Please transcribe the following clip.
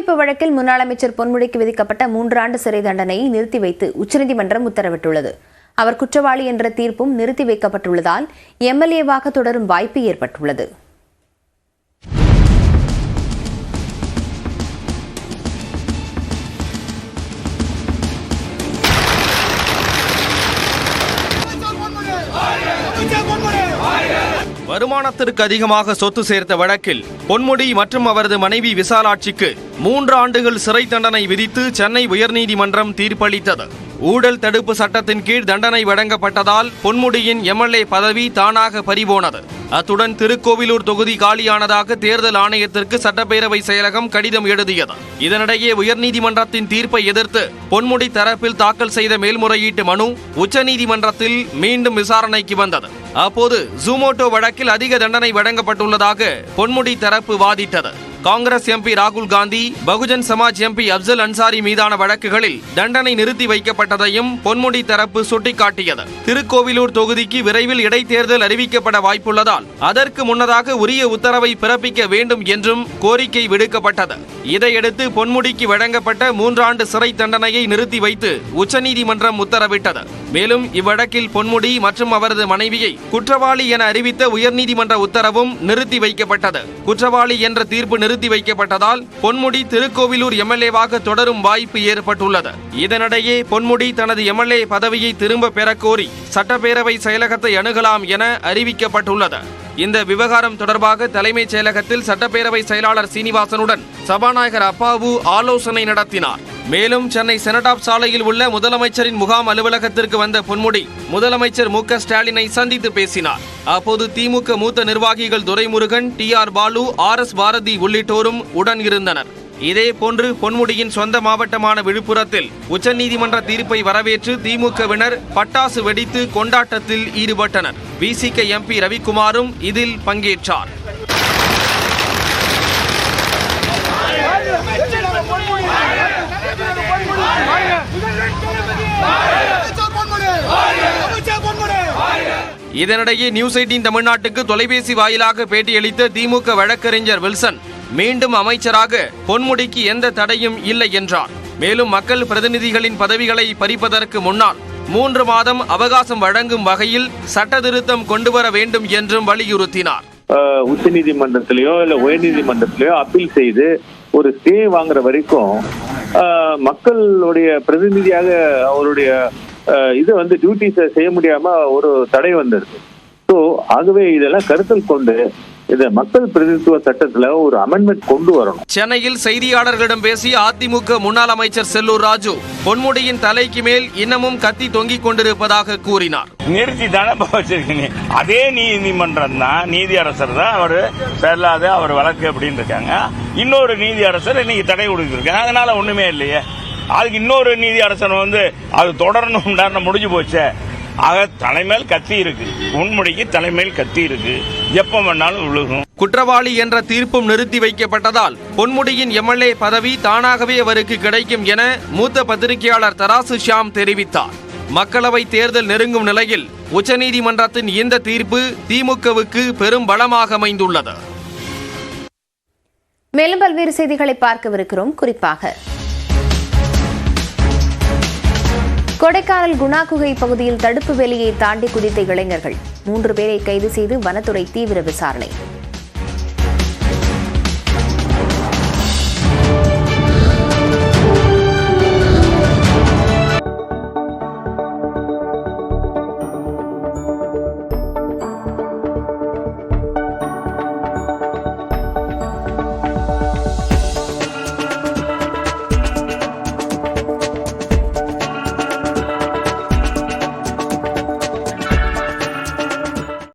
வைப்பு வழக்கில் முன்னாள் அமைச்சர் பொன்முடிக்கு விதிக்கப்பட்ட மூன்றாண்டு சிறை தண்டனையை நிறுத்தி வைத்து உச்சநீதிமன்றம் உத்தரவிட்டுள்ளது. அவர் குற்றவாளி என்ற தீர்ப்பும் நிறுத்தி வைக்கப்பட்டுள்ளதால் எம்எல்ஏவாக தொடரும் வாய்ப்பு ஏற்பட்டுள்ளது. வருமானத்திற்கு அதிகமாக சொத்து சேர்த்த வழக்கில் பொன்முடி மற்றும் அவரது மனைவி விசாலாட்சிக்கு மூன்று ஆண்டுகள் சிறை தண்டனை விதித்து சென்னை உயர்நீதிமன்றம் தீர்ப்பளித்தது. ஊழல் தடுப்பு சட்டத்தின் கீழ் தண்டனை வழங்கப்பட்டதால் பொன்முடியின் எம்எல்ஏ பதவி தானாக பறிபோனது. அத்துடன் திருக்கோவிலூர் தொகுதி காலியானதாக தேர்தல் ஆணையத்திற்கு சட்டப்பேரவை செயலகம் கடிதம் எழுதியது. இதனிடையே உயர்நீதிமன்றத்தின் தீர்ப்பை எதிர்த்து பொன்முடி தரப்பில் தாக்கல் செய்த மேல்முறையீட்டு மனு உச்சநீதிமன்றத்தில் மீண்டும் விசாரணைக்கு வந்தது. அப்போது ஜூமோட்டோ வழக்கில் அதிக தண்டனை வழங்கப்பட்டுள்ளதாக பொன்முடி தரப்பு வாதிட்டது. காங்கிரஸ் எம்பி ராகுல் காந்தி பகுஜன் சமாஜ் எம்பி அப்சல் அன்சாரி மீதான வழக்குகளில் தண்டனை நிறுத்தி வைக்கப்பட்டதையும் பொன்முடி தரப்பு சுட்டிக்காட்டியது. திருக்கோவிலூர் தொகுதிக்கு விரைவில் இடைத்தேர்தல் அறிவிக்கப்பட வாய்ப்புள்ளதால் அதற்கு முன்னதாக உரிய உத்தரவை பிறப்பிக்க வேண்டும் என்றும் கோரிக்கை விடுக்கப்பட்டது. இதையடுத்து பொன்முடிக்கு வழங்கப்பட்ட மூன்றாண்டு சிறை தண்டனையை நிறுத்தி வைத்து உச்சநீதிமன்றம் உத்தரவிட்டது. மேலும் இவ்வழக்கில் பொன்முடி மற்றும் அவரது மனைவியை குற்றவாளி என அறிவித்த உயர்நீதிமன்ற உத்தரவும் நிறுத்தி வைக்கப்பட்டது. குற்றவாளி என்ற தீர்ப்பு நிறுத்தி வைக்கப்பட்டதால் பொன்முடி திருக்கோவிலூர் எம்எல்ஏவாக தொடரும் வாய்ப்பு ஏற்பட்டுள்ளது. இதனிடையே பொன்முடி தனது எம்எல்ஏ பதவியை திரும்ப பெறக்கோரி சட்டப்பேரவை செயலகத்தை அணுகலாம் என அறிவிக்கப்பட்டுள்ளது. இந்த விவகாரம் தொடர்பாக தலைமைச் செயலகத்தில் சட்டப்பேரவை செயலாளர் சீனிவாசனுடன் சபாநாயகர் அப்பாவு ஆலோசனை நடத்தினார். மேலும் சென்னை செனடாப் சாலையில் உள்ள முதலமைச்சரின் முகாம் அலுவலகத்திற்கு வந்த பொன்முடி முதலமைச்சர் மு க ஸ்டாலினை சந்தித்து பேசினார். அப்போது திமுக மூத்த நிர்வாகிகள் Duraimurugan T R Baalu R S Bharathi உள்ளிட்டோரும் உடன் இருந்தனர். இதேபோன்று பொன்முடியின் சொந்த மாவட்டமான விழுப்புரத்தில் உச்சநீதிமன்ற தீர்ப்பை வரவேற்று திமுகவினர் பட்டாசு வெடித்து கொண்டாட்டத்தில் ஈடுபட்டனர். விசிக எம்பி ரவிக்குமாரும் இதில் பங்கேற்றார். இதனிடையே நியூஸ் எயிட்டின் தமிழ்நாட்டுக்கு தொலைபேசி வாயிலாக பேட்டியளித்த திமுக வழக்கறிஞர் வில்சன் மீண்டும் அமைச்சராக பொன்முடிக்கு எந்த தடையும் இல்லை என்றார். மேலும் மக்கள் பிரதிநிதிகளின் பதவிகளை பறிப்பதற்கு முன்னால் மூன்று மாதம் அவகாசம் வழங்கும் வகையில் சட்ட திருத்தம் கொண்டுவர வேண்டும் என்றும் வலியுறுத்தினார். உச்ச நீதிமன்றத்திலேயோ இல்ல உயர்நீதிமன்றத்திலேயோ அப்பீல் செய்து ஒரு ஸ்டே வாங்குற வரைக்கும் மக்களுடைய பிரதிநிதியாக அவருடைய இது வந்து டியூட்டிஸை செய்ய முடியாம ஒரு தடை வந்திருக்கு. ஸோ ஆகவே இதெல்லாம் கருத்தில் கொண்டு இத மக்கள் பிரதிநிதித்துவ சட்டத்துல ஒரு அமெண்ட்மெண்ட் கொண்டு வரணும். சென்னையில் செய்தியாளர்களிடம் பேசிய அதிமுக முன்னாள் அமைச்சர் செல்லூர் ராஜு பொன்முடியின் தலைக்கு மேல் இன்னமும் கத்தி தொங்கிக் கொண்டிருப்பதாக கூறினார். நிறுத்தி தானே வச்சிருக்கீங்க. அதே நீதிமன்றம் தான் நீதி அரசர் தான் அவர் செல்லாத அவர் வழக்கு அப்படின்னு இருக்காங்க. இன்னொரு நீதி அரசர் இன்னைக்கு தடை கொடுத்துருக்காங்க அதனால ஒண்ணுமே இல்லையே. அதுக்கு இன்னொரு நீதி அரசர் வந்து அது தொடரணும் முடிஞ்சு போச்சே. ஆக தலைமையில் கத்தி இருக்கு. உண்முடிக்கு தலைமையில் கத்தி இருக்கு. எப்ப வேணாலும் விழுகும் குற்றவாளி என்ற தீர்ப்பும் நிறுத்தி வைக்கப்பட்டதால் பொன்முடியின் எம்எல்ஏ பதவி தானாகவே அவருக்கு கிடைக்கும் என மூத்த பத்திரிகையாளர் தராசு ஷியாம் தெரிவித்தார். மக்களவை தேர்தல் நெருங்கும் நிலையில் உச்சநீதிமன்றத்தின் இந்த தீர்ப்பு திமுகவுக்கு பெரும் பலமாக அமைந்துள்ளது. மேலும் பல்வேறு செய்திகளை பார்க்கவிருக்கிறோம். குறிப்பாக கொடைக்கானல் குணா குகை பகுதியில் தடுப்பு வேலியை தாண்டி குதித்த இளைஞர்கள். மூன்று பேரை கைது செய்து வனத்துறை தீவிர விசாரணை.